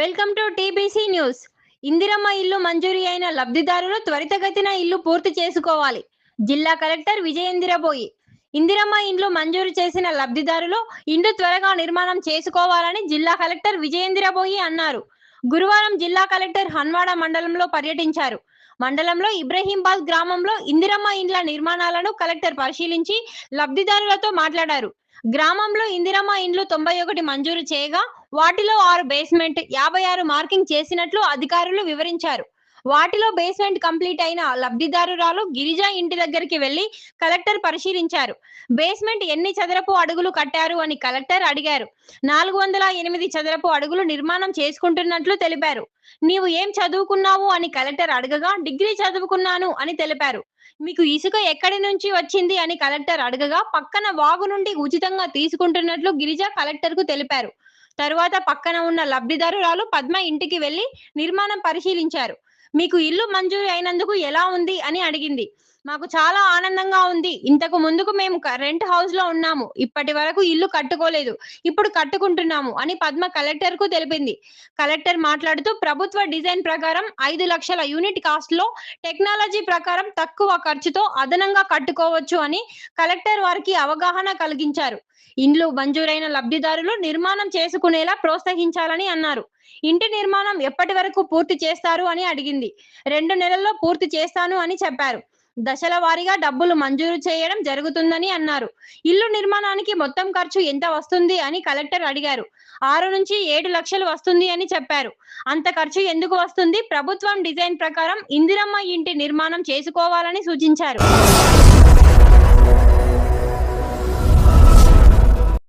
Welcome to TBC news Indiramma ఇల్లు మంజూరీ అయిన లబ్ధిదారులు త్వరితగతిన ఇల్లు పూర్తి చేసుకోవాలి. జిల్లా కలెక్టర్ విజయేంద్రబోయి ఇందిరమ్మ ఇండ్లు మంజూరు చేసిన లబ్ధిదారులు ఇండ్లు త్వరగా నిర్మాణం చేసుకోవాలని జిల్లా కలెక్టర్ విజయేంద్రబోయి అన్నారు. గురువారం జిల్లా కలెక్టర్ హన్వాడ మండలంలో పర్యటించారు. మండలంలో ఇబ్రహీంబాద్ గ్రామంలో ఇందిరమ్మ ఇండ్ల నిర్మాణాలను కలెక్టర్ పరిశీలించి లబ్ధిదారులతో మాట్లాడారు. గ్రామంలో ఇందిరమ్మ ఇండ్లు తొంభై ఒకటి మంజూరు చేయగా వాటిలో ఆరు బేస్మెంట్ యాభై ఆరు మార్కింగ్ చేసినట్లు అధికారులు వివరించారు. వాటిలో బేస్మెంట్ కంప్లీట్ అయిన లబ్ధిదారురాలు గిరిజా ఇంటి దగ్గరికి వెళ్ళి కలెక్టర్ పరిశీలించారు. బేస్మెంట్ ఎన్ని చదరపు అడుగులు కట్టారు అని కలెక్టర్ అడిగారు. నాలుగు వందల ఎనిమిది చదరపు అడుగులు నిర్మాణం చేసుకుంటున్నట్లు తెలిపారు. నీవు ఏం చదువుకున్నావు? అని కలెక్టర్ అడగగా డిగ్రీ చదువుకున్నాను అని తెలిపారు. మీకు ఇసుక ఎక్కడి నుంచి వచ్చింది? అని కలెక్టర్ అడగగా పక్కన వాగు నుండి ఉచితంగా తీసుకుంటున్నట్లు గిరిజ కలెక్టర్కు తెలిపారు. తరువాత పక్కన ఉన్న లబ్ధిదారురాలు పద్మ ఇంటికి వెళ్ళి నిర్మాణం పరిశీలించారు. మీకు ఇల్లు మంజూరు అయినందుకు ఎలా ఉంది అని అడిగింది. మాకు చాలా ఆనందంగా ఉంది. ఇంతకు ముందుకు మేము రెంట్ హౌస్లో ఉన్నాము. ఇప్పటి వరకు ఇల్లు కట్టుకోలేదు. ఇప్పుడు కట్టుకుంటున్నాము అని పద్మ కలెక్టర్కు తెలిపింది. కలెక్టర్ మాట్లాడుతూ ప్రభుత్వ డిజైన్ ప్రకారం ఐదు లక్షల యూనిట్ కాస్ట్లో టెక్నాలజీ ప్రకారం తక్కువ ఖర్చుతో అదనంగా కట్టుకోవచ్చు అని కలెక్టర్ వారికి అవగాహన కలిగించారు. ఇండ్లు మంజూరైన లబ్ధిదారులు నిర్మాణం చేసుకునేలా ప్రోత్సహించాలని అన్నారు. ఇంటి నిర్మాణం ఎప్పటి వరకు పూర్తి చేస్తారు అని అడిగింది. రెండు నెలల్లో పూర్తి చేస్తాను అని చెప్పారు. దశల వారీగా డబ్బులు మంజూరు చేయడం జరుగుతుందని అన్నారు. ఇల్లు నిర్మాణానికి మొత్తం ఖర్చు ఎంత వస్తుంది అని కలెక్టర్ అడిగారు. ఆరు నుంచి ఏడు లక్షలు వస్తుంది అని చెప్పారు. అంత ఖర్చు ఎందుకు వస్తుంది? ప్రభుత్వం డిజైన్ ప్రకారం ఇందిరమ్మ ఇంటి నిర్మాణం చేసుకోవాలని సూచించారు.